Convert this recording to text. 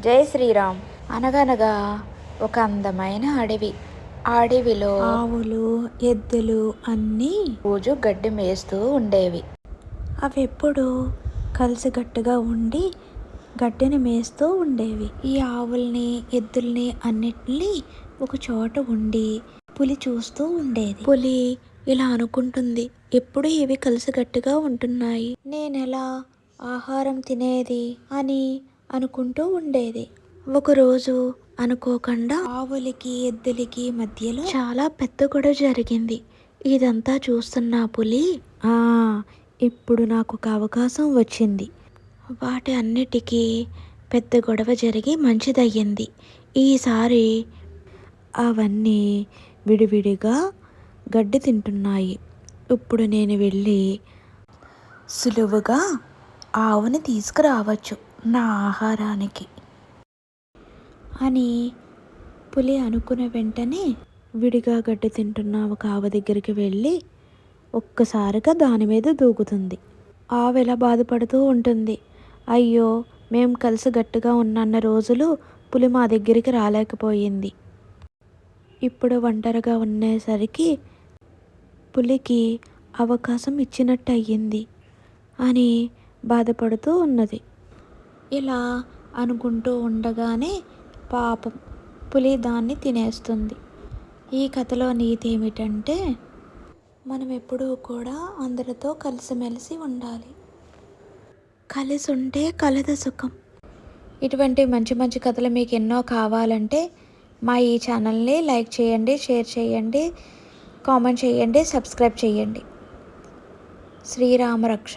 జై శ్రీరామ్. అనగనగా ఒక అందమైన అడవి. ఆ అడవిలో ఆవులు ఎద్దులు అన్నీ రోజు గడ్డి మేస్తూ ఉండేవి. అవి ఎప్పుడూ కలిసికట్టుగా ఉండి గడ్డిని మేస్తూ ఉండేవి. ఈ ఆవుల్ని ఎద్దుల్ని అన్నిటిని ఒక చోట ఉండి పులి చూస్తూ ఉండేది. పులి ఇలా అనుకుంటుంది ఎప్పుడు ఇవి కలిసికట్టుగా ఉంటున్నాయి. నేనెలా ఆహారం తినేది? అని అనుకుంటూ ఉండేది. ఒకరోజు అనుకోకుండా ఆవులకి ఎద్దులకి మధ్యలో చాలా పెద్ద గొడవ జరిగింది. ఇదంతా చూస్తున్న పులి ఆ ఇప్పుడు నాకు ఒక అవకాశం వచ్చింది. వాటి అన్నిటికీ పెద్ద గొడవ జరిగి మంచిదయ్యింది. ఈసారి అవన్నీ విడివిడిగా గడ్డి తింటున్నాయి. ఇప్పుడు నేను వెళ్ళి సులువుగా ఆవుని తీసుకురావచ్చు. నా ఆహారానికి. అని పులి అనుకున్న వెంటనే విడిగా గడ్డి తింటున్న ఒక ఆవ దగ్గరికి వెళ్ళి ఒక్కసారిగా దాని మీద దూకుతుంది. ఆవు ఎలా బాధపడుతూ ఉంటుంది. అయ్యో మేం కలిసి గట్టిగా ఉన్నన్న రోజులు పులి మా దగ్గరికి రాలేకపోయింది. ఇప్పుడు ఒంటరిగా ఉండేసరికి పులికి అవకాశం ఇచ్చినట్టు అయ్యింది అని బాధపడుతూ ఉన్నది. ఇలా అనుకుంటూ ఉండగానే పాపం పులి దాన్ని తినేస్తుంది. ఈ కథలో నీతి ఏమిటంటే మనం ఎప్పుడూ కూడా అందరితో కలిసిమెలిసి ఉండాలి. కలిసి ఉంటే కలద సుఖం. ఇటువంటి మంచి మంచి కథలు మీకు ఎన్నో కావాలంటే మా ఈ ఛానల్ని లైక్ చేయండి షేర్ చేయండి కామెంట్ చేయండి సబ్స్క్రైబ్ చేయండి. శ్రీరామ రక్ష